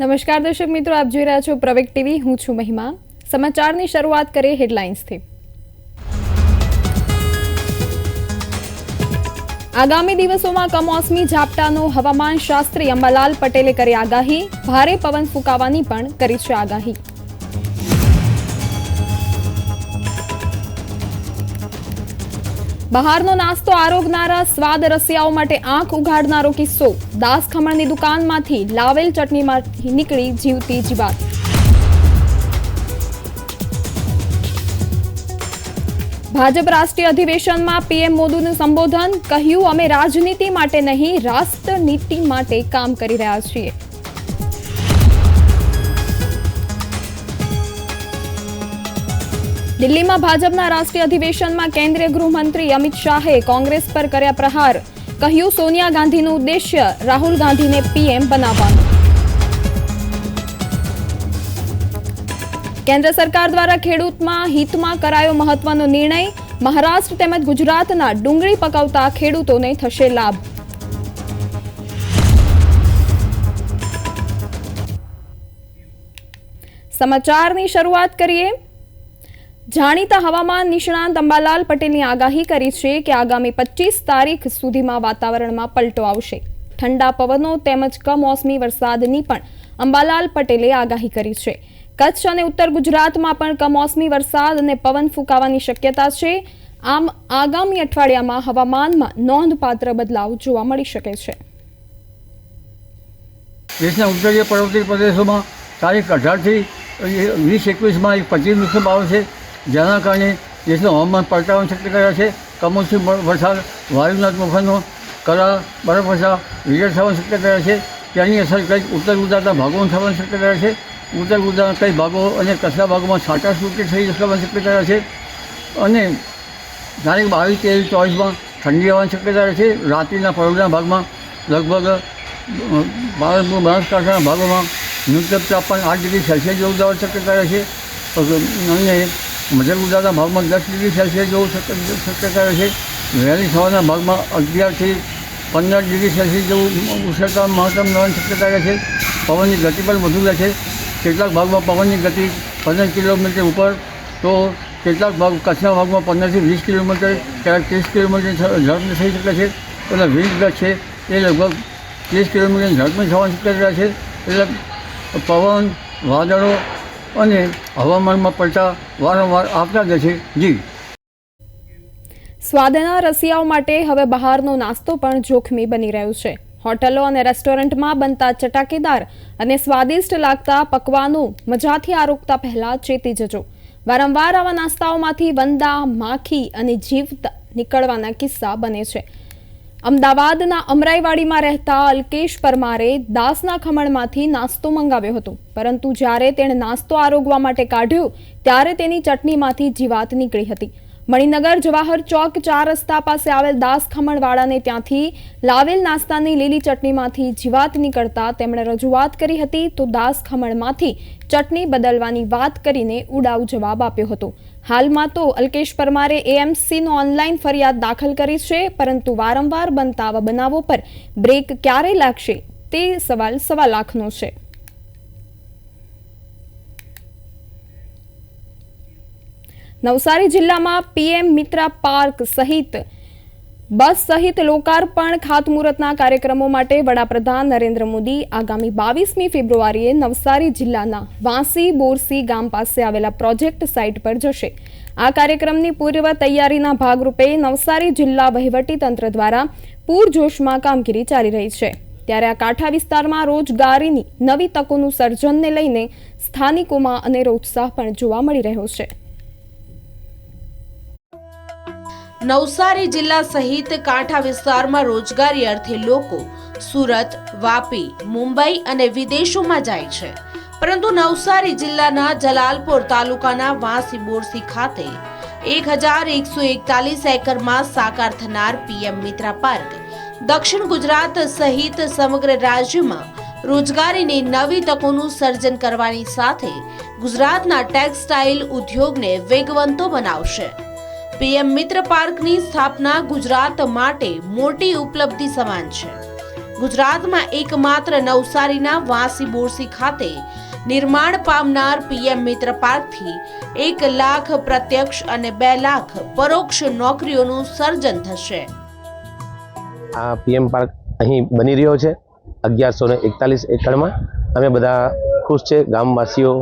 નમસ્કાર દર્શક મિત્રો, આપ જોઈ રહ્યા છો પ્રવેક ટીવી. હું છું મહિમા. સમાચારની શરૂઆત કરીએ હેડલાઇન્સથી. આગામી દિવસોમાં કમોસમી ઝાપટાનો હવામાન શાસ્ત્રી અંબાલાલ પટેલે કરી આગાહી. ભારે પવન ફૂંકાવાની પણ કરી છે આગાહી. બહારનો નાસ્તો આરોગનારા સ્વાદ રસિયાઓ માટે આંખ ઉઘાડનારો કિસ્સો. દાસ ખમણની દુકાનમાંથી લાવેલ ચટણીમાંથી નીકળી જીવતી જીવાત ભાજપ રાષ્ટ્રીય અધિવેશનમાં પીએમ મોદીનું સંબોધન, કહ્યું, અમે રાજનીતિ માટે નહીં, રાષ્ટ્રનીતિ માટે કામ કરી રહ્યા છીએ. દિલ્હીમાં ભાજપના રાષ્ટ્રીય અધિવેશનમાં કેન્દ્રીય ગૃહમંત્રી અમિત શાહે કોંગ્રેસ પર કર્યા પ્રહાર. કહ્યું, સોનિયા ગાંધીનું ઉદ્દેશ્ય રાહુલ ગાંધીને પીએમ બનાવવાનું. કેન્દ્ર સરકાર દ્વારા ખેડૂતમાં હિતમાં કરાયો મહત્વનો નિર્ણય. મહારાષ્ટ્ર તેમજ ગુજરાતના ડુંગળી પકવતા ખેડૂતોને થશે લાભ. સમાચારની શરૂઆત કરીએ. જાણીતા હવામાન નિષ્ણાંત અંબાલાલ પટેલની આગાહી કરી છે કે આગામી પચીસ તારીખ સુધીમાં વાતાવરણમાં પલટો આવશે. ઠંડા પવનો તેમજ કમોસમી વરસાદની પણ અંબાલાલ પટેલે આગાહી કરી છે. કચ્છ અને ઉત્તર ગુજરાતમાં પણ કમોસમી વરસાદ અને પવન ફૂંકાવાની શક્યતા છે. આમ આગામી અઠવાડિયામાં હવામાનમાં નોંધપાત્ર બદલાવ જોવા મળી શકે છે. દેશના ઉત્તરીય પર્વતીય પ્રદેશોમાં તારીખ અઢારથી વીસ એકવીસમાં એક પચીસ મોસમ આવે છે જેના કારણે દેશનું હવામાન પલટાવાની શક્યતા છે. કમોસમી વરસાદ, વાયુના તોફાનો, કરા, બરફવર્ષા વીજળ થવાની શક્યતા છે. તેની અસર કંઈક ઉત્તર ગુજરાતના ભાગોમાં થવાની શક્યતા છે. ઉત્તર ગુજરાતના કઈ ભાગો અને કચ્છના ભાગોમાં છાંટા છૂટી થઈ જવાની શક્યતા છે. અને તારીખ બાવીસ તેવીસ ચોવીસમાં ઠંડી આવવાની શક્યતા છે. રાત્રિના પરોઢના ભાગમાં લગભગ બનાસકાંઠાના ભાગોમાં ન્યૂનતમ તાપમાન આઠ ડિગ્રી સેલ્સિયસ જેવું જવાની શક્યતા રહે છે. અને મધ્ય ગુજરાતના ભાગમાં દસ ડિગ્રી સેલ્સિયસ જેવું શક્ય- શક્યતા રહે છે. વહેલી સવારના ભાગમાં અગિયારથી પંદર ડિગ્રી સેલ્સિયસ જેવું ઉષ્ણતા મહત્તમ નવાની શક્યતા રહે છે. પવનની ગતિ પણ વધુ રહે છે. કેટલાક ભાગમાં પવનની ગતિ પંદર કિલોમીટર ઉપર, તો કેટલાક ભાગ કચ્છના ભાગમાં પંદરથી વીસ કિલોમીટર ક્યારેક ત્રીસ કિલોમીટર ઝડપ થઈ શકે છે. એટલે વીજ ગત છે, એ લગભગ ત્રીસ કિલોમીટર ઝડપથી થવાની શક્યતા છે. એટલે પવન, વાદળો અને હવામાનમાં પલટા વારંવાર આવતા જ છે. જી. સ્વાદના રસિયાઓ માટે હવે બહારનો નાસ્તો પણ જોખમી બની રહ્યો છે. હોટલો અને રેસ્ટોરન્ટમાં બનતા ચટાકેદાર અને સ્વાદિષ્ટ લાગતા પકવાનો મજાથી આરોગતા પહેલા ચેતી જજો. વારંવાર આવા નાસ્તાઓમાંથી વંદા, માખી અને જીવ નીકળવાના કિસ્સા બને છે. અમદાવાદના અમરાઈવાડીમાં રહેતા અલ્કેશ પરમારે દાસના ખમણમાંથી નાસ્તો મંગાવ્યો હતો. પરંતુ જ્યારે તેણે નાસ્તો આરોગવા માટે કાઢ્યો, ત્યારે તેની ચટણીમાંથી જીવાત નીકળી હતી. મણિનગર જવાહર ચોક ચાર રસ્તા પાસે આવેલ દાસ ખમણવાળાને ત્યાંથી લાવેલ નાસ્તાની લીલી ચટણીમાંથી જીવાત નીકળતા તેમણે રજૂઆત કરી હતી, તો દાસ ખમણમાંથી ચટણી બદલવાની વાત કરીને ઉડાવ જવાબ આપ્યો હતો. હાલમાં તો અલ્કેશ પરમારે એએમસીનો ઓનલાઈન ફરિયાદ દાખલ કરી છે, પરંતુ વારંવાર બનતા આવા બનાવો પર બ્રેક ક્યારે લાગશે તે સવાલ સવા લાખનો છે. નવસારી જિલ્લામાં પીએમ મિત્રા પાર્ક સહિત બસ સહિત લોકાર્પણ, ખાતમુહૂર્તના કાર્યક્રમો માટે વડાપ્રધાન નરેન્દ્ર મોદી આગામી બાવીસમી ફેબ્રુઆરીએ નવસારી જિલ્લાના વાંસી, બોરસી ગામ પાસે આવેલા પ્રોજેક્ટ સાઇટ પર જશે. આ કાર્યક્રમની પૂર્વ તૈયારીના ભાગરૂપે નવસારી જિલ્લા વહીવટીતંત્ર દ્વારા પૂરજોશમાં કામગીરી ચાલી રહી છે. ત્યારે આ કાંઠા વિસ્તારમાં રોજગારીની નવી તકોનું સર્જનને લઈને સ્થાનિકોમાં અનેરો ઉત્સાહ પણ જોવા મળી રહ્યો છે. નવસારી જિલ્લા સહિત કાંઠા વિસ્તારમાં રોજગારી અર્થે લોકો સુરત, વાપી, મુંબઈ અને વિદેશોમાં જાય છે. પરંતુ નવસારી જિલ્લાના જલાલપોર તાલુકાના વાંસી બોરસી ખાતે એક હજાર એકસો એકતાલીસ એકરમાં સાકાર થનાર પીએમ મિત્રા પાર્ક દક્ષિણ ગુજરાત સહિત સમગ્ર રાજ્યમાં રોજગારીની નવી તકોનું સર્જન કરવાની સાથે ગુજરાતના ટેક્સટાઇલ ઉદ્યોગને વેગવંતો બનાવશે. પીએમ મિત્ર પાર્કની સ્થાપના ગુજરાત માટે મોટી ઉપલબ્ધિ સમાન છે. ગુજરાતમાં એકમાત્ર નવસારીના વાસી બોરસી ખાતે નિર્માણ પામનાર પીએમ મિત્ર પાર્કથી એક લાખ પ્રત્યક્ષ અને બે લાખ પરોક્ષ નોકરીઓનું સર્જન થશે. આ પીએમ પાર્ક અહીં બની રહ્યો છે અગિયારસો ને એકતાલીસ એકડમાં અમે બધા ખુશ છે. ગામવાસીઓ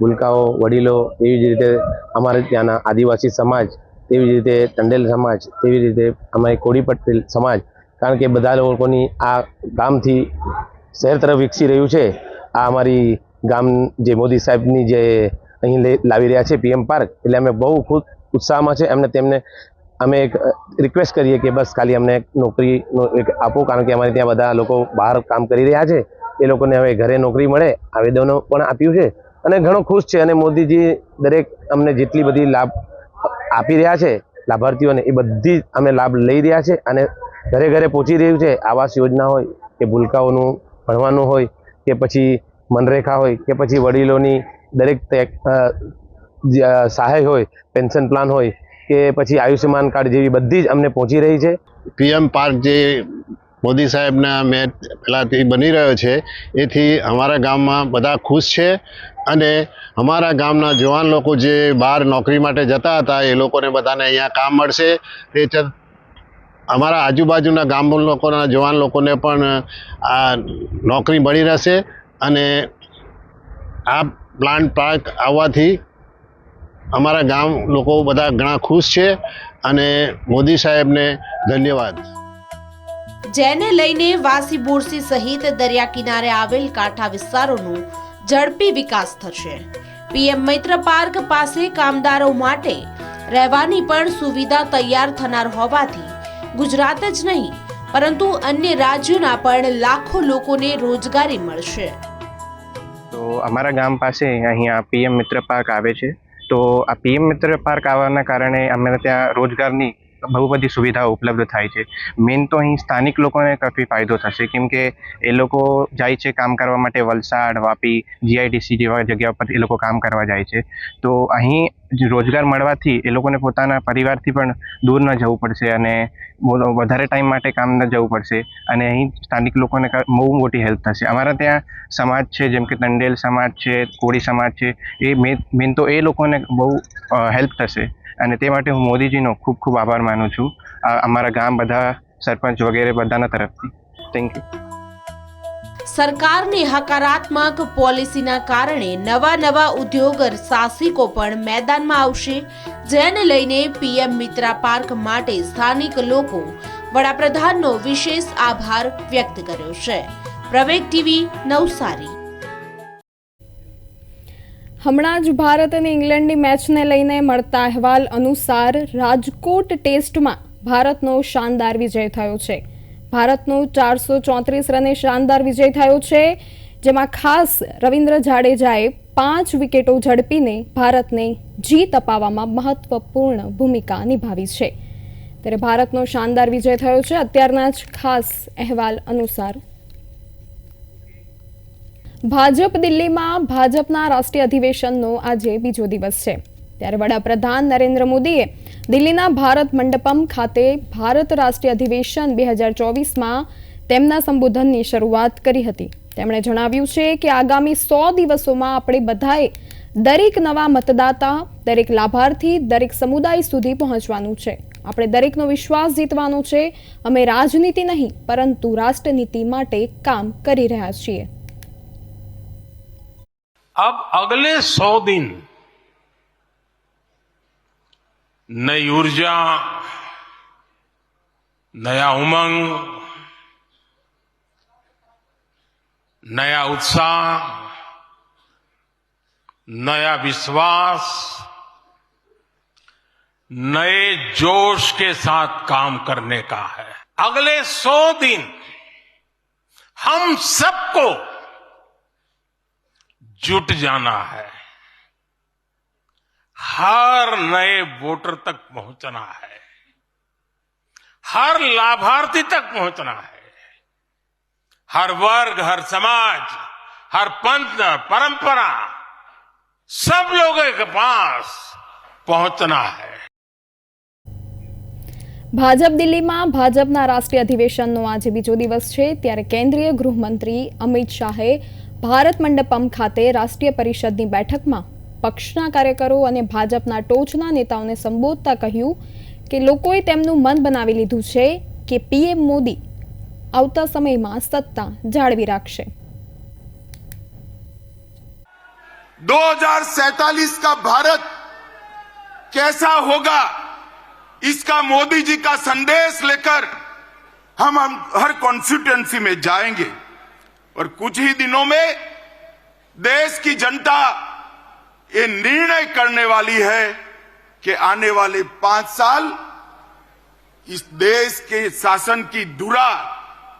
ગુલકાઓ વડીલો એવી જ રીતે અમારે ત્યાંના આદિવાસી સમાજ તેવી રીતે ટંડેલ સમાજ, તેવી રીતે અમારી કોડી પટેલ સમાજ. કારણ કે બધા લોકોની આ ગામથી શહેર તરફ વિકસી રહ્યું છે. આ અમારી ગામ જે મોદી સાહેબની જે અહીં લાવી રહ્યા છે પીએમ પાર્ક, એટલે અમે બહુ ખુદ ઉત્સાહમાં છે. એમને તેમને, અમે એક રિક્વેસ્ટ કરીએ કે બસ ખાલી અમને નોકરીનો એક આપો, કારણ કે અમારે ત્યાં બધા લોકો બહાર કામ કરી રહ્યા છે. એ લોકોને હવે ઘરે નોકરી મળે, આવેદનો પણ આપ્યું છે. અને ઘણો ખુશ છે. અને મોદીજી દરેક અમને જેટલી બધી લાભ આપી રહ્યા છે. લાભાર્થીઓને એ બધી અમે લાભ લઈ રહ્યા છે અને ઘરે ઘરે પહોંચી રહ્યું છે. આવાસ યોજના હોય કે ભૂલકાઓનું ભણવાનું હોય કે પછી મનરેખા હોય કે પછી વડીલોની દરેક સહાય હોય, પેન્શન પ્લાન હોય કે પછી આયુષ્યમાન કાર્ડ જેવી બધી જ અમને પહોંચી રહી છે. પીએમ પાર્ક જે મોદી સાહેબના મેં પહેલાંથી બની રહ્યો છે, એથી અમારા ગામમાં બધા ખુશ છે અને અમારા ગામના જવાન લોકો જે બહાર નોકરી માટે જતા હતા, એ લોકોને બધાને અહીંયા કામ મળશે. તે અમારા આજુબાજુના ગામ લોકોના જવાન લોકોને પણ આ નોકરી મળી રહેશે અને આ પ્લાન્ટ પાર્ક આવવાથી અમારા ગામ લોકો બધા ઘણા ખુશ છે અને મોદી સાહેબને ધન્યવાદ. જેને લઈને વાસી બોરસી સહિત દરિયા કિનારે આવેલ કાંઠા વિસ્તારોનું ઝડપી વિકાસ થશે. પીએમ મૈત્ર પાર્ક પાસે કામદારો માટે રહેવાની પણ સુવિધા તૈયાર થનાર હોવાથી ગુજરાત જ નહીં, પરંતુ અન્ય રાજ્યોના પણ લાખો લોકોને રોજગારી મળશે. તો અમારા ગામ પાસે અહીંયા પીએમ મિત્ર પાર્ક આવે છે. તો આ પીએમ મિત્ર પાર્ક આવવાના કારણે અમે ત્યાં રોજગારની બહુ બધી સુવિધાઓ ઉપલબ્ધ થાય છે. મેઇન તો અહીં સ્થાનિક લોકોને કાફી ફાયદો થશે, કેમ કે એ લોકો જાય છે કામ કરવા માટે વલસાડ, વાપી જીઆઈડીસી જેવા જગ્યા પર એ લોકો કામ કરવા જાય છે. તો અહીં રોજગાર મળવાથી એ લોકોને પોતાના પરિવારથી પણ દૂર ન જવું પડશે અને વધારે ટાઈમ માટે કામ ન જવું પડશે અને અહીં સ્થાનિક લોકોને બહુ મોટી હેલ્પ થશે. અમારા ત્યાં સમાજ છે, જેમ કે તંડેલ સમાજ છે, કોળી સમાજ છે, એ મેન તો એ લોકોને બહુ હેલ્પ થશે. અને તે માટે હું મોદીજીનો ખૂબ ખૂબ આભાર માનું છું. અમારા ગામ બધા સરપંચ વગેરે બધાના તરફથી. થેન્ક યુ સરકારની હકારાત્મક પોલિસીના કારણે નવા નવા ઉદ્યોગ સાહસિકો પણ મેદાનમાં આવશે, જેને લઈને પીએમ મિત્રા પાર્ક માટે સ્થાનિક લોકો વડાપ્રધાનનો વિશેષ આભાર વ્યક્ત કર્યો છે. પ્રવેગ ટીવી, નવસારી. હમણાં જ ભારત અને ઇંગ્લેન્ડની મેચને લઈને મળતા અહેવાલ અનુસાર રાજકોટ ટેસ્ટમાં ભારતનો શાનદાર વિજય થયો છે. ભારતનો ચારસો ચોત્રીસ રને શાનદાર વિજય થયો છે, જેમાં ખાસ રવિન્દ્ર જાડેજાએ પાંચ વિકેટો ઝડપીને ભારતને જીત અપાવવામાં મહત્વપૂર્ણ ભૂમિકા નિભાવી છે. ત્યારે ભારતનો શાનદાર વિજય થયો છે, અત્યારના જ ખાસ અહેવાલ અનુસાર ભાજપ દિલ્હીમાં ભાજપના રાષ્ટ્રીય અધિવેશનનો આજે બીજો દિવસ છે. ત્યારે વડાપ્રધાન નરેન્દ્ર મોદીએ દિલ્હીના ભારત મંડપમ ખાતે ભારત રાષ્ટ્રીય અધિવેશન બે હજાર ચોવીસમાં તેમના સંબોધનની શરૂઆત કરી હતી. તેમણે જણાવ્યું છે કે આગામી સો દિવસોમાં આપણે બધાએ દરેક નવા મતદાતા, દરેક લાભાર્થી, દરેક સમુદાય સુધી પહોંચવાનું છે. આપણે દરેકનો વિશ્વાસ જીતવાનો છે. અમે રાજનીતિ નહીં, પરંતુ રાષ્ટ્રનીતિ માટે કામ કરી રહ્યા છીએ. अब अगले सौ दिन नई ऊर्जा, नया उमंग, नया उत्साह, नया विश्वास, नए जोश के साथ काम करने का है। अगले सौ दिन हम सबको जुट जाना है हर नए वोटर तक पहुंचना है हर लाभार्थी तक पहुंचना है हर वर्ग हर समाज हर पंथ परंपरा सब लोगों के पास पहुंचना है ભાજપ દિલ્હીમાં ભાજપના રાષ્ટ્રીય અધિવેશનનો આજે બીજો દિવસ છે ત્યારે કેન્દ્રીય ગૃહમંત્રી અમિત શાહે ભારત મંડપમ ખાતે રાષ્ટ્રીય પરિષદની બેઠકમાં પક્ષના કાર્યકરો અને ભાજપના ટોચના નેતાઓને સંબોધતા કહ્યું કે લોકોએ તેમનું મન બનાવી લીધું છે કે પીએમ મોદી આવતા સમયમાં સત્તા જાળવી રાખશે 2047 का भारत कैसा होगा इसका मोदी जी का संदेश लेकर हम हम हर कॉन्स्टिट्यूंसी में जाएंगे और कुछ ही दिनों में देश की जनता ये निर्णय करने वाली है कि आने वाले पाँच साल इस देश के शासन की धुरा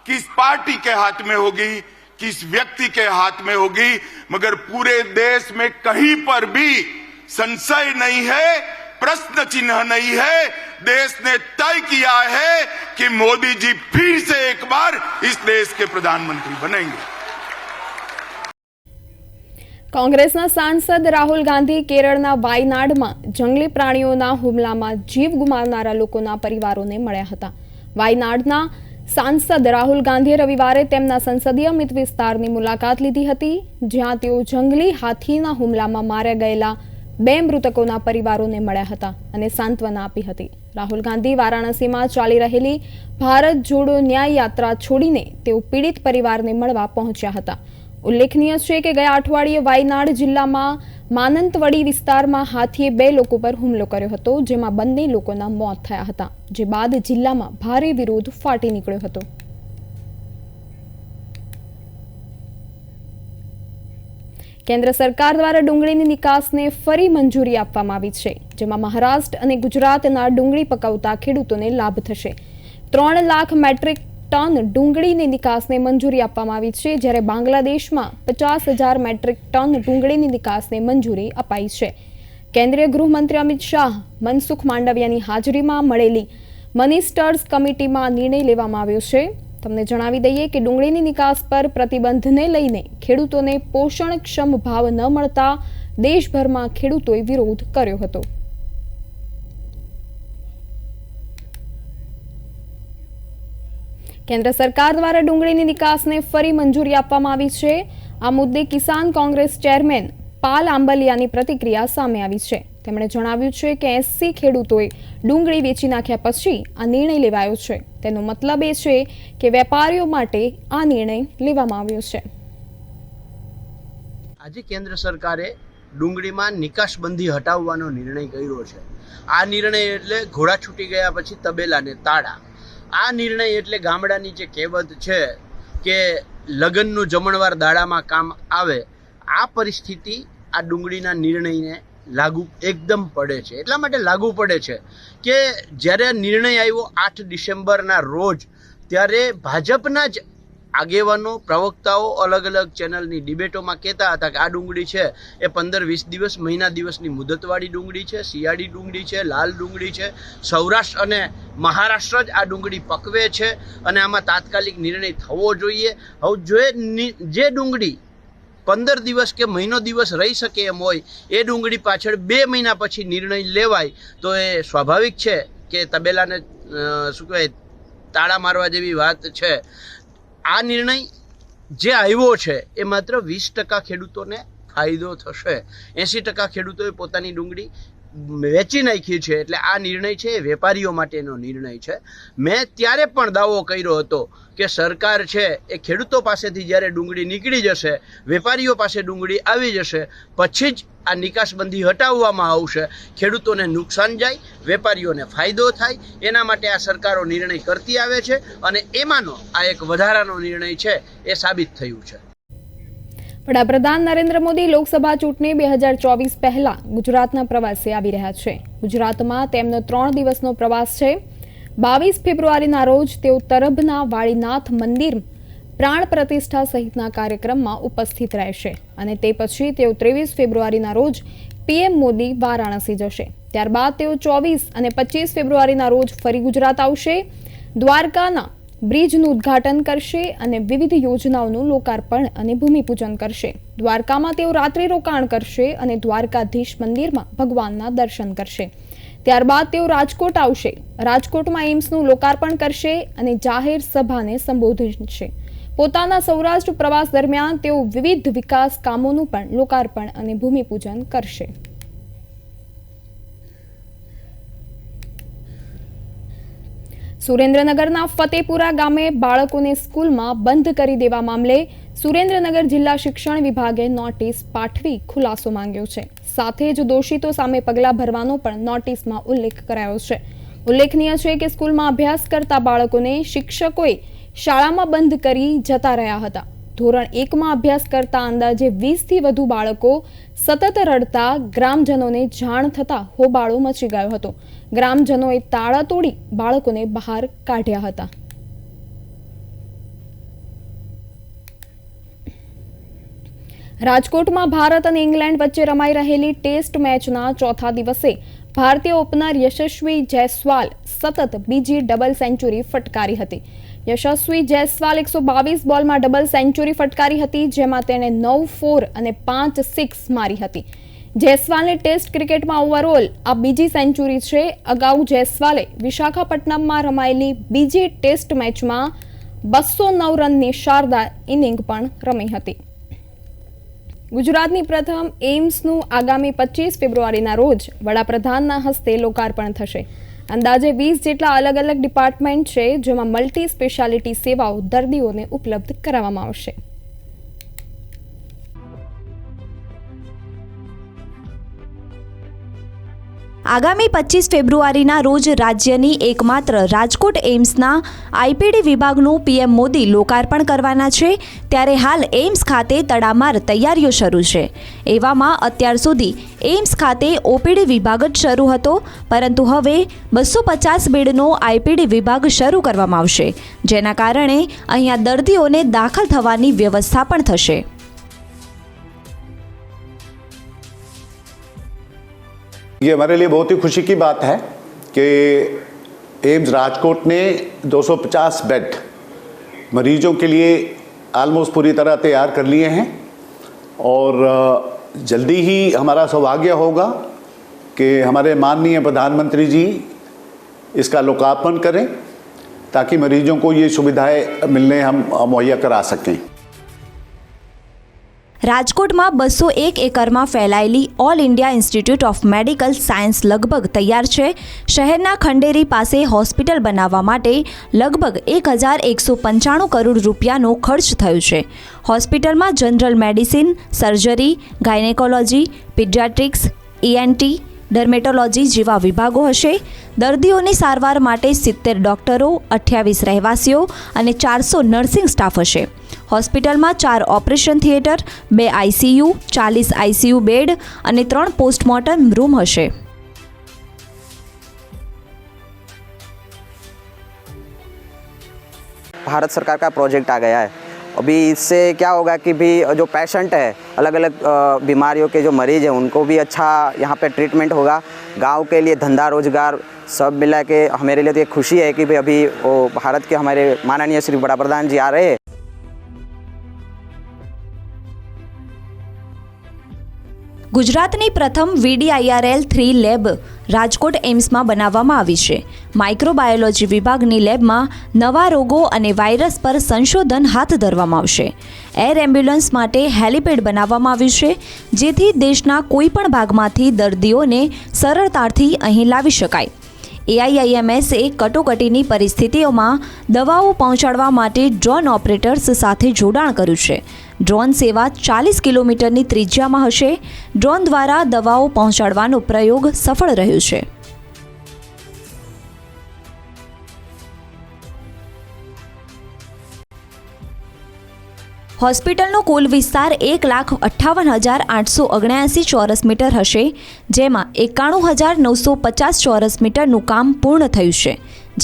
किस पार्टी के हाथ में होगी, किस व्यक्ति के हाथ में होगी, मगर पूरे देश में कहीं पर भी संशय नहीं है, प्रश्न चिन्ह नहीं है देश ने तय किया है कि मोदी जी फिर से एक बार इस देश के प्रधानमंत्री बनेंगे કોંગ્રેસના સાંસદ રાહુલ ગાંધી કેરળના વાયનાડમાં જંગલી પ્રાણીઓના હુમલામાં જીવ ગુમાવનારા લોકોના પરિવારોને મળ્યા હતા વાયનાડના સાંસદ રાહુલ ગાંધીએ રવિવારે તેમના સંસદીય મિત વિસ્તારની મુલાકાત લીધી હતી જ્યાં તેઓ જંગલી હાથીના હુમલામાં માર્યા ગયેલા બે મૃતકોના પરિવારોને મળ્યા હતા અને સાંત્વના આપી હતી. રાહુલ ગાંધી વારાણસીમાં ચાલી રહેલી ભારત જોડો ન્યાય યાત્રા છોડીને તેઓ પીડિત પરિવારને મળવા પહોંચ્યા હતા. ઉલ્લેખનીય છે કે ગયા અઠવાડિયે વાયનાડ જિલ્લામાં માનંતવડી વિસ્તારમાં હાથીએ બે લોકો પર હુમલો કર્યો હતો, જેમાં બંને લોકોના મોત થયા હતા, જે બાદ જિલ્લામાં ભારે વિરોધ ફાટી નીકળ્યો હતો. કેન્દ્ર સરકાર દ્વારા ડુંગળીની નિકાસને ફરી મંજૂરી આપવામાં આવી છે, જેમાં મહારાષ્ટ્ર અને ગુજરાતના ડુંગળી પકવતા ખેડૂતોને લાભ થશે. ત્રણ લાખ મેટ્રિક ટન ડુંગળીની નિકાસને મંજૂરી આપવામાં આવી છે, જ્યારે બાંગ્લાદેશમાં પચાસ હજાર મેટ્રિક ટન ડુંગળીની નિકાસને મંજૂરી અપાઈ છે. કેન્દ્રીય ગૃહમંત્રી અમિત શાહ, મનસુખ માંડવિયાની હાજરીમાં મળેલી મિનિસ્ટર્સ કમિટીમાં નિર્ણય લેવામાં આવ્યો છે. તમને જણાવી દઈએ કે ડુંગળીની નિકાસ પર પ્રતિબંધને લઈને ખેડૂતોને પોષણક્ષમ ભાવ ન મળતા દેશભરમાં ખેડૂતોએ વિરોધ કર્યો હતો. કેન્દ્ર સરકાર દ્વારા ડુંગળીની નિકાસને ફરી મંજૂરી આપવામાં આવી છે. આ મુદ્દે કિસાન કોંગ્રેસ ચેરમેન પાલ આંબલિયાની પ્રતિક્રિયા સામે આવી છે. તેમણે જણાવ્યું છે કે એસસી ખેડૂતોએ ડુંગળી વેચી નાખ્યા પછી આ નિર્ણય લેવાયો છે. તેનો મતલબ એ છે કે વેપારીઓ માટે આ નિર્ણય લેવામાં આવ્યો છે. આજે કેન્દ્ર સરકારે ડુંગળીમાં નિકાસબંધી હટાવવાનો નિર્ણય કર્યો છે. આ નિર્ણય એટલે ઘોડા છૂટી ગયા પછી તબેલાને તાળા. આ નિર્ણય એટલે ગામડાની જે કહેવત છે કે લગ્નનું જમણવાર દાડામાં કામ આવે, આ પરિસ્થિતિ આ ડુંગળીના નિર્ણયને લાગુ એકદમ પડે છે. એટલા માટે લાગુ પડે છે કે જ્યારે નિર્ણય આવ્યો આઠ ડિસેમ્બરના રોજ, ત્યારે ભાજપના જ આગેવાનો, પ્રવક્તાઓ અલગ અલગ ચેનલની ડિબેટોમાં કહેતા હતા કે આ ડુંગળી છે, એ પંદર વીસ દિવસ, મહિના દિવસની મુદતવાળી ડુંગળી છે, શિયાળી ડુંગળી છે, લાલ ડુંગળી છે. સૌરાષ્ટ્ર અને મહારાષ્ટ્ર જ આ ડુંગળી પકવે છે અને આમાં તાત્કાલિક નિર્ણય થવો જોઈએ. હવે જો જે ડુંગળી પંદર દિવસ કે મહિનો દિવસ રહી શકે એમ હોય, એ ડુંગળી પાછળ બે મહિના પછી નિર્ણય લેવાય, તો એ સ્વાભાવિક છે કે તબેલાને શું કહેવાય, તાળા મારવા જેવી વાત છે. આ નિર્ણય જે આવ્યો છે, એ માત્ર વીસ ટકા ખેડૂતોને ફાયદો થશે. એંસી ટકા ખેડૂતોએ પોતાની ડુંગળી વેચી નાખી છે એટલે આ નિર્ણય છે, એ વેપારીઓ માટેનો નિર્ણય છે. મેં ત્યારે પણ દાવો કર્યો હતો કે સરકાર છે, એ ખેડૂતો પાસેથી જ્યારે ડુંગળી નીકળી જશે, વેપારીઓ પાસે ડુંગળી આવી જશે, પછી જ આ નિકાસબંધી હટાવવામાં આવશે. ખેડૂતોને નુકસાન જાય, વેપારીઓને ફાયદો થાય, એના માટે આ સરકારો નિર્ણય કરતી આવે છે અને એમાંનો આ એક વધારાનો નિર્ણય છે, એ સાબિત થયું છે. વડાપ્રધાન નરેન્દ્ર મોદી લોકસભા ચૂંટણી બે હજાર ચોવીસ પહેલા ગુજરાતના પ્રવાસે આવી રહ્યા છે. ગુજરાતમાં તેમનો ત્રણ દિવસનો પ્રવાસ છે. બાવીસ ફેબ્રુઆરીના રોજ તેઓ તરભના વાળીનાથ મંદિર પ્રાણ પ્રતિષ્ઠા સહિતના કાર્યક્રમમાં ઉપસ્થિત રહેશે અને તે પછી તેઓ ત્રેવીસ ફેબ્રુઆરીના રોજ પીએમ મોદી વારાણસી જશે. ત્યારબાદ તેઓ ચોવીસ અને પચીસ ફેબ્રુઆરીના રોજ ફરી ગુજરાત આવશે. દ્વારકાના બ્રિજનું ઉદ્ઘાટન કરશે અને વિવિધ યોજનાઓનું લોકાર્પણ અને ભૂમિપૂજન કરશે. દ્વારકામાં તેઓ રાત્રિ રોકાણ કરશે અને દ્વારકાધીશ મંદિરમાં ભગવાનના દર્શન કરશે. ત્યારબાદ તેઓ રાજકોટ આવશે. રાજકોટમાં એઇમ્સનું લોકાર્પણ કરશે અને જાહેર સભાને સંબોધશે પોતાના સૌરાષ્ટ્ર પ્રવાસ દરમિયાન તેઓ વિવિધ વિકાસ કામોનું પણ લોકાર્પણ અને ભૂમિપૂજન કરશે. સુરેન્દ્રનગરના ફતેપુરા ગામે બાળકોને સ્કૂલમાં બંધ કરી દેવા મામલે સુરેન્દ્રનગર જિલ્લા શિક્ષણ વિભાગે નોટિસ પાઠવી ખુલાસો માંગ્યો છે. સાથે જ દોષિતો સામે પગલાં ભરવાનો પણ નોટિસમાં ઉલ્લેખ કરાયો છે. ઉલ્લેખનીય છે કે સ્કૂલમાં અભ્યાસ કરતા બાળકોને શિક્ષકોએ શાળામાં બંધ કરી જતા રહ્યા હતા. ધોરણ એકમાં અભ્યાસ કરતા અંદાજે વીસથી વધુ બાળકો સતત રડતા ગ્રામજનોને જાણ થતાં હોબાળો મચી ગયો હતો. ગ્રામજનોએ તાળા તોડી બાળકોને બહાર કાઢ્યા હતા. રાજકોટમાં ભારત અને ઇંગ્લેન્ડ વચ્ચે રમાઈ રહેલી ટેસ્ટ મેચના ચોથા દિવસે ભારતીય ઓપનર યશસ્વી જયસ્વાલ સતત બીજી ડબલ સેન્ચુરી ફટકારી હતી. યશસ્વી જયસ્વાલ એકસો બાવીસ બોલમાં ડબલ સેન્ચુરી ફટકારી હતી, જેમાં તેણે નવ ફોર અને પાંચ સિક્સ મારી હતી. જયસ્વાલને ટેસ્ટ ક્રિકેટમાં ઓવરઓલ આ બીજી સેન્ચુરી છે. અગાઉ જયસ્વાલે વિશાખાપટ્ટનમમાં રમાયેલી બીજી ટેસ્ટ મેચમાં બસો નવ રનની શારદા ઇનિંગ પણ રમી હતી. ગુજરાતની પ્રથમ એઇમ્સનું આગામી પચીસ ફેબ્રુઆરીના રોજ વડાપ્રધાનના હસ્તે લોકાર્પણ થશે. અંદાજે વીસ જેટલા અલગ અલગ ડિપાર્ટમેન્ટ છે, જેમાં મલ્ટી સ્પેશિયાલિટી સેવાઓ દર્દીઓને ઉપલબ્ધ કરાવવામાં આવશે. આગામી પચીસ ફેબ્રુઆરીના રોજ રાજ્યની એકમાત્ર રાજકોટ એમ્સના આઈપીડી વિભાગનું પીએમ મોદી લોકાર્પણ કરવાના છે. ત્યારે હાલ એમ્સ ખાતે તડામાર તૈયારીઓ શરૂ છે. એવામાં અત્યાર સુધી એમ્સ ખાતે ઓપીડી વિભાગ જ શરૂ હતો. પરંતુ હવે બસો પચાસ બેડનો આઈપીડી વિભાગ શરૂ કરવામાં આવશે. જેના કારણે અહીંયા દર્દીઓને દાખલ થવાની વ્યવસ્થા પણ થશે. ये हमारे लिए बहुत ही खुशी की बात है कि एम्स राजकोट ने 250 बेड मरीजों के लिए ऑलमोस्ट पूरी तरह तैयार कर लिए हैं और जल्दी ही हमारा सौभाग्य होगा कि हमारे माननीय प्रधानमंत्री जी इसका लोकार्पण करें ताकि मरीजों को ये सुविधाएँ मिलने हम मुहैया करा सकें। રાજકોટમાં બસો એક એકરમાં ફેલાયેલી all India institute of medical science લગભગ તૈયાર છે. શહેરના ખંડેરી પાસે હોસ્પિટલ બનાવવા માટે લગભગ એક હજાર એકસો પંચાણું કરોડ રૂપિયાનો ખર્ચ થયો છે. હોસ્પિટલમાં general medicine, surgery, gynaecology, paediatrics ENT dermatology જેવા વિભાગો હશે. દર્દીઓની સારવાર માટે સિત્તેર ડોક્ટરો, અઠ્યાવીસ રહેવાસીઓ અને ચારસો નર્સિંગ સ્ટાફ હશે. હોસ્પિટલમાં ચાર ઓપરેશન થિયેટર બે આઈસીયુ ચાલીસ આઈસીયુ બેડ અને ત્રણ પોસ્ટમોર્ટમ રૂમ હશે भारत सरकार का प्रोजेक्ट आ गया है अभी इससे क्या होगा कि भी जो पेशेंट है अलग अलग अ, बीमारियों के जो मरीज हैं उनको भी अच्छा यहाँ पे ट्रीटमेंट होगा गांव के लिए धंधा रोजगार सब मिला के हमारे लिए तो ये खुशी है कि भाई अभी वो भारत के हमारे माननीय श्री बड़ा प्रधान जी आ रहे हैं ગુજરાતની પ્રથમ વીડીઆઈઆરએલ થ્રી લેબ રાજકોટ એમ્સમાં બનાવવામાં આવી છે. માઇક્રોબાયોલોજી વિભાગની લેબમાં નવા રોગો અને વાયરસ પર સંશોધન હાથ ધરવામાં આવશે. એર એમ્બ્યુલન્સ માટે હેલિપેડ બનાવવામાં આવ્યું છે, જેથી દેશના કોઈપણ ભાગમાંથી દર્દીઓને સરળતાથી અહીં લાવી શકાય. એઆઈઆઈએમએસે કટોકટીની પરિસ્થિતિઓમાં દવાઓ પહોંચાડવા માટે ડ્રોન ઓપરેટર્સ સાથે જોડાણ કર્યું છે. ડ્રોન સેવા ચાલીસ કિલોમીટરની ત્રિજ્યામાં હશે. ડ્રોન દ્વારા દવાઓ પહોંચાડવાનો પ્રયોગ સફળ રહ્યો છે. હોસ્પિટલનો કુલ વિસ્તાર એક લાખ અઠ્ઠાવન હજાર આઠસો ઓગણ્યાસી ચોરસ મીટર હશે, જેમાં એકાણું હજાર નવસો પચાસ ચોરસ મીટરનું કામ પૂર્ણ થયું છે.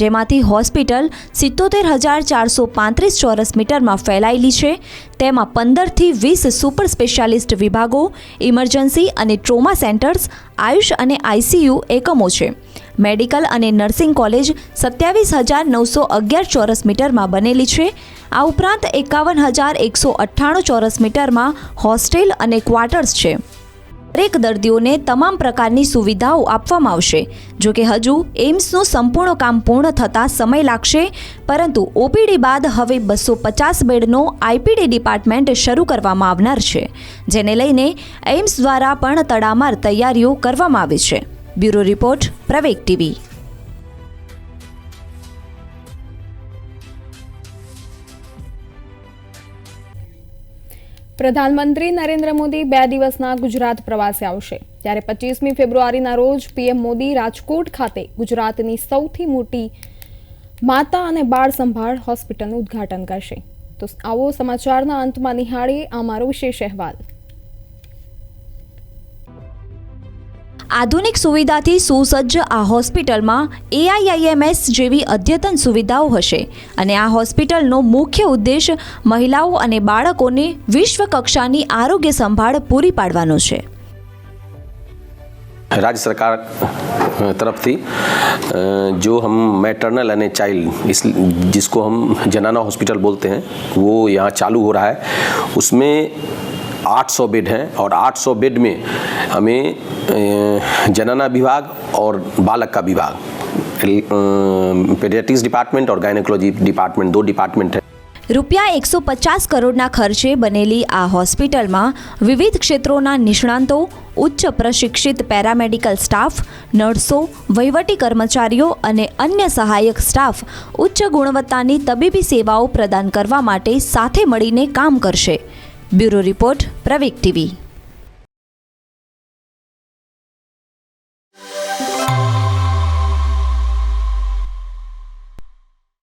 જેમાંથી હોસ્પિટલ સિત્તોતેર હજાર ચારસો પાંત્રીસ ચોરસ મીટરમાં ફેલાયેલી છે. તેમાં પંદરથી વીસ સુપર સ્પેશિયાલિસ્ટ વિભાગો, ઇમરજન્સી અને ટ્રોમા સેન્ટર્સ, આયુષ અને આઈસીયુ એકમો છે. મેડિકલ અને નર્સિંગ કોલેજ સત્યાવીસ હજાર નવસો અગિયાર ચોરસ મીટરમાં બનેલી છે. આ ઉપરાંત એકાવન હજાર એકસો અઠ્ઠાણું ચોરસ મીટરમાં હોસ્ટેલ અને ક્વાર્ટર્સ છે. દરેક દર્દીઓને તમામ પ્રકારની સુવિધાઓ આપવામાં આવશે. જો કે હજુ એમ્સનું સંપૂર્ણ કામ પૂર્ણ થતાં સમય લાગશે, પરંતુ ઓપીડી બાદ હવે બસો પચાસ બેડનો આઈપીડી ડિપાર્ટમેન્ટ શરૂ કરવામાં આવનાર છે, જેને લઈને એમ્સ દ્વારા પણ તડામાર તૈયારીઓ કરવામાં આવી છે. બ્યુરો રિપોર્ટ પ્રવેક ટીવી. પ્રધાનમંત્રી નરેન્દ્ર મોદી બે દિવસના ગુજરાત પ્રવાસે આવશે. ત્યારે પચીસમી ફેબ્રુઆરીના રોજ પીએમ મોદી રાજકોટ ખાતે ગુજરાતની સૌથી મોટી માતા અને બાળ સંભાળ હોસ્પિટલનું ઉદ્ઘાટન કરશે. તો આવો સમાચારના અંતમાં નિહાળીએ આ મારો વિશેષ અહેવાલ. આધુનિક સુવિધાથી સુસજ્જ આ હોસ્પિટલમાં એઆઈઆઈએમએસ જેવી અદ્યતન સુવિધાઓ હશે અને આ હોસ્પિટલનો મુખ્ય ઉદ્દેશ મહિલાઓ અને બાળકોને વિશ્વ કક્ષાની આરોગ્ય સંભાળ પૂરી પાડવાનો છે राज्य सरकार अ, तरफ थी अ, जो हम मैटरनल एंड चाइल्ड इस जिसको हम जनाना हॉस्पिटल बोलते हैं वो यहाँ चालू हो रहा है उसमें 800 बेड हैं और 800 बेड में हमें अ, जनाना विभाग और बालक का विभाग पेडियाट्रिक्स डिपार्टमेंट और गायनेकोलॉजी डिपार्टमेंट दो डिपार्टमेंट है રૂપિયા એકસો પચાસ કરોડના ખર્ચે બનેલી આ હોસ્પિટલમાં વિવિધ ક્ષેત્રોના નિષ્ણાંતો ઉચ્ચ પ્રશિક્ષિત પેરામેડિકલ સ્ટાફ નર્સો વહીવટી કર્મચારીઓ અને અન્ય સહાયક સ્ટાફ ઉચ્ચ ગુણવત્તાની તબીબી સેવાઓ પ્રદાન કરવા માટે સાથે મળીને કામ કરશે બ્યુરો રિપોર્ટ પ્રવેક ટીવી